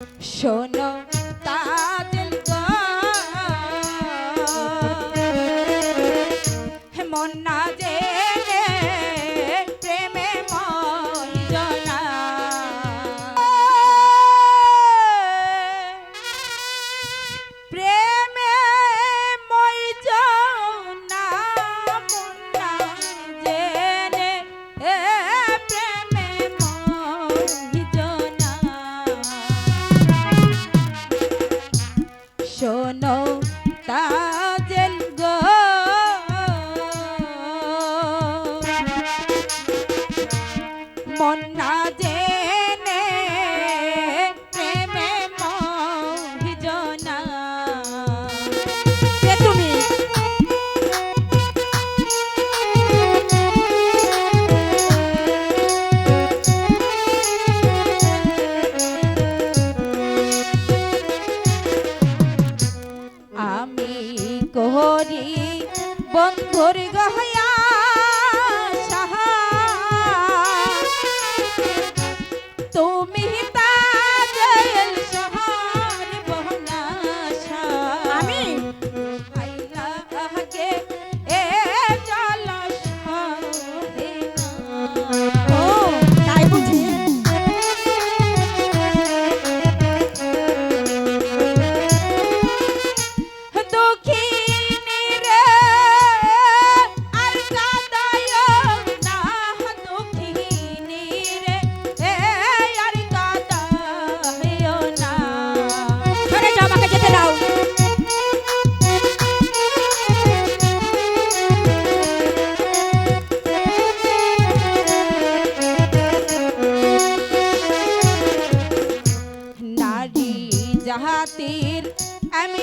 Show sure, no. glory. তাহাতির আমি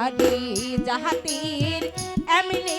হারি জাহাতির এমনি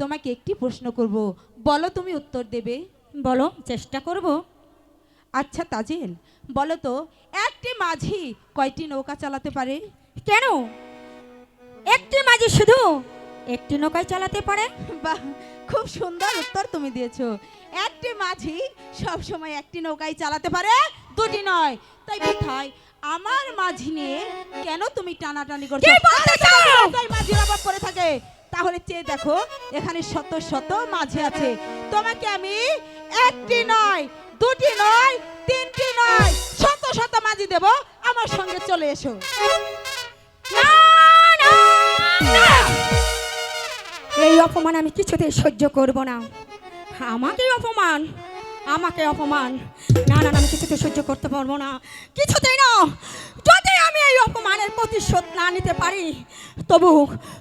তোমাকে একটি প্রশ্ন করব। বলো তুমি উত্তর দেবে। বলো চেষ্টা করব। আচ্ছা তাজেল বলো তো একটি মাঝি কয়টি নৌকা চালাতে পারে? কেন? একটি মাঝি শুধু একটি নৌকায় চালাতে পারে? বাহ খুব সুন্দর উত্তর তুমি দিয়েছ। একটি মাঝি সব সময় একটি নৌকায় চালাতে পারে দুটি নয়। তাই কোথায় আমার মাঝি নিয়ে কেন তুমি টানাটানি করছ? মাঝির অভাব পড়ে থাকে। তাহলে চেয়ে দেখো এখানে শত শত মাঝি আছে। তোমাকে আমি একটি নয় দুটি নয় তিনটি নয় শত শত মাঝি দেব। আমার সঙ্গে চলে এসো! এই অপমান আমি কিছুতেই সহ্য করব না। আমাকে অপমান আমাকে অপমান। না না, আমি কিছুতে সহ্য করতে পারব না। কিছুতেই না। যদি আমি এই অপমানের প্রতিশোধ না নিতে পারি তবু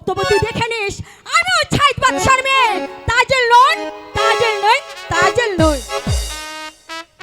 তবু তুই দেখে নিস আমিও ছাইদ বাদশার মেয়ে। তাজেল নয় তাজেল নয় তাজেল নয়